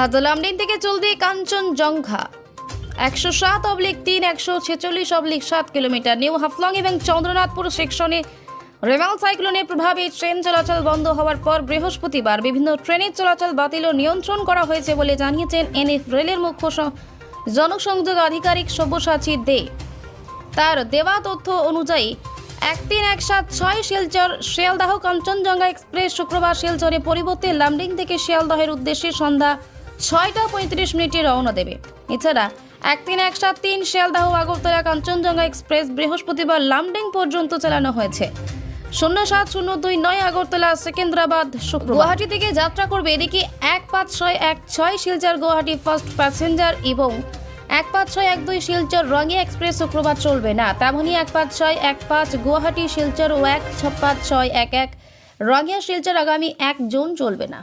আজ লামডিং থেকে চলবে কাঞ্চনজঙ্ঘা একশো সাত অবলিক তিন, একশো ছেচল্লিশ অবলিক সাত কিলোমিটার। নিউ হাফলং এবং চন্দ্রনাথপুর সেকশনে রেমাল সাইক্লোনের প্রভাবে ট্রেন চলাচল বন্ধ হওয়ার পর বৃহস্পতিবার বিভিন্ন ট্রেনের চলাচল বাতিল ও নিয়ন্ত্রণ করা হয়েছে বলে জানিয়েছেন এনএফ রেলের মুখ্য জনসংযোগ আধিকারিক সব্যসাচী দে। তার দেওয়া তথ্য অনুযায়ী এক তিন এক সাত ছয় শিলচর শিয়ালদাহ কাঞ্চনজঙ্ঘা এক্সপ্রেস শুক্রবার শিলচরে পরিবর্তে লামডিং থেকে শিয়ালদহের উদ্দেশ্যে সন্ধ্যা ছয়টা পঁয়ত্রিশ মিনিটে রওনা দেবে। এছাড়া এক তিন এক সাত তিন শিয়ালদাহ, আগরতলা, কাঞ্চনজঙ্ঘা এক্সপ্রেস বৃহস্পতিবার লামডিং পর্যন্ত চালানো হয়েছে। শূন্য সাত, শূন্য দুই, নয়, আগরতলা, সেকেন্দ্রাবাদ, শুক্রবার। গুয়াহাটি থেকে যাত্রা করবে এদিকে এক পাঁচ ছয়, এক ছয়, শিলচর, গুয়াহাটি ফার্স্ট প্যাসেঞ্জার এবং এক পাঁচ ছয়, এক দুই, শিলচর রঙিয়া এক্সপ্রেস শুক্রবার চলবে। না তেমনই এক পাঁচ ছয়, এক পাঁচ, গুয়াহাটি, শিলচর ও এক ছ পাঁচ ছয়, এক এক রঙিয়া শিলচর আগামী এক জুন চলবে না।